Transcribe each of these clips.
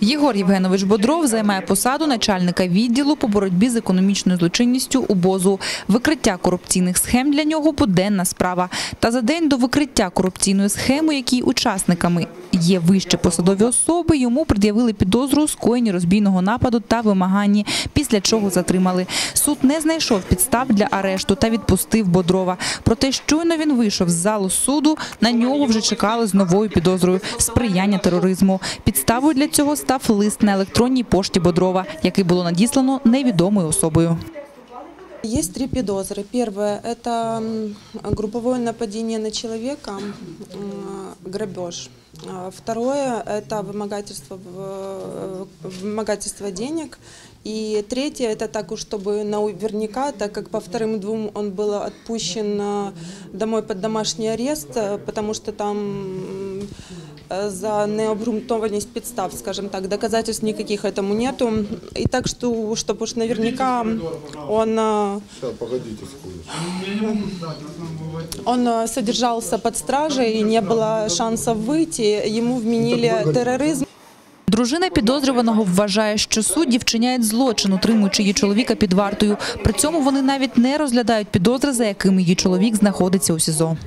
Єгор Євгенович Бодров займає посаду начальника відділу по боротьбі з економічною злочинністю у БОЗу. Викриття корупційних схем для нього буденна справа. Та за день до викриття корупційної схеми, якій учасниками є вище посадові особи, йому пред'явили підозру у скоєнні розбійного нападу та вимаганні, після чого затримали. Суд не знайшов підстав для арешту та відпустив Бодрова. Проте щойно він вийшов з залу суду, на нього вже чекали з новою підозрою – сприяння тероризму. Підставою для цього став лист на електронній пошті Бодрова, який було надіслано невідомою особою. Есть три подозры. Первое – это м, групповое нападение на человека, м, грабеж. А Второе – это вымогательство, в- вымогательство денег. И третье – это так уж, чтобы наверняка, так как по вторым двум он был отпущен а, домой под домашний арест, а, потому что там м, э, за необґрунтованность підстав, скажем так, доказательств никаких этому нету. И так что, чтобы уж наверняка он, а, Сейчас, погодите секунду. он а, содержался под стражей, и не было шансов выйти, ему вменили терроризм. Дружина підозрюваного вважає, що судді вчиняють злочин, утримуючи її чоловіка під вартою. При цьому вони навіть не розглядають підозри, за якими її чоловік знаходиться у СІЗО.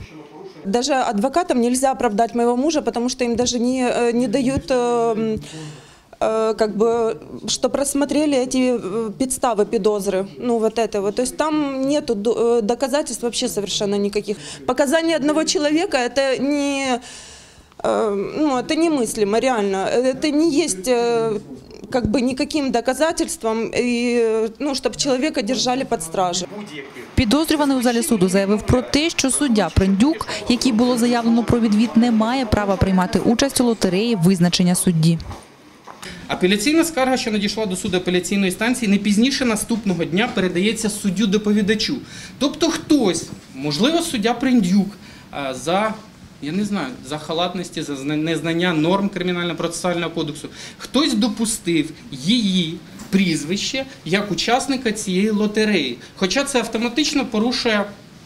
Даже адвокатам нельзя оправдать моего мужа, потому что им даже не, э, не дают, э, м, э, как бы, что просмотрели эти э, подставы подозры, ну вот это вот. То есть там нету до- э, доказательств вообще совершенно никаких. Показания одного человека это не, э, ну это немыслимо реально. Это не есть э, как бы никаким доказательством, и, э, ну, чтобы человека держали под стражей. Підозрюваний у залі суду заявив про те, що суддя Приндюк, який було заявлено про відвід, не має права приймати участь у лотереї визначення судді. Апеляційна скарга, що надійшла до суду апеляційної станції, не пізніше наступного дня передається суддю доповідачу. Тобто хтось, можливо, суддя Приндюк, е, за я не знаю, за халатності, за незнання норм кримінально-процесуального кодексу, хтось допустив її прізвище як учасника цієї лотереї. Хоча це автоматично порушує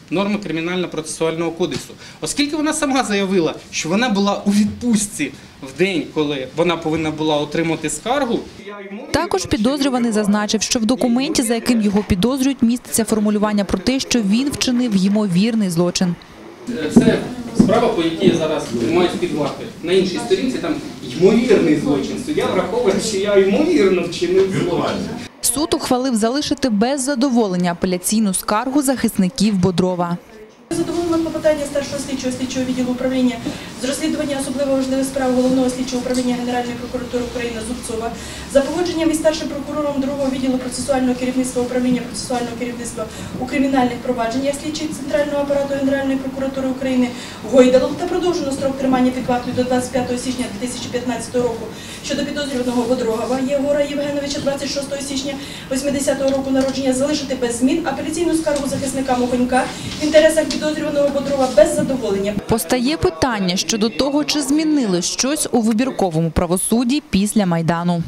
норми кримінально-процесуального кодексу. Оскільки вона сама заявила, що вона була у відпустці в день, коли вона повинна була отримати скаргу. Також підозрюваний зазначив, що в документі, за яким його підозрюють, міститься формулювання про те, що він вчинив ймовірний злочин. Це справа, по якій я зараз тримаюсь під вартою. На іншій сторінці там ймовірний злочин. Суддя враховує, що я ймовірно вчинив злочин. Суд ухвалив залишити без задоволення апеляційну скаргу захисників Бодрова. Задоволено клопотання старшого слідчого слідчого відділу управління розслідування особливо важливих справ головного слідчого управління Генеральної прокуратури України Зубцова за погодженням із старшим прокурором другого відділу процесуального керівництва управління процесуального керівництва у кримінальних провадженнях слідчих центрального апарату Генеральної прокуратури України Гойдалом та продовжено строк тримання під вартою до 25 січня 2015 року щодо підозрюваного Бодрогова Єгора Євгеновича 26 січня 80 року народження залишити без змін апеляційну скаргу захисника Мохонька в інтересах підозрюваного Бодрова без задоволення. Постає питання щодо того, чи змінили щось у вибірковому правосудді після Майдану.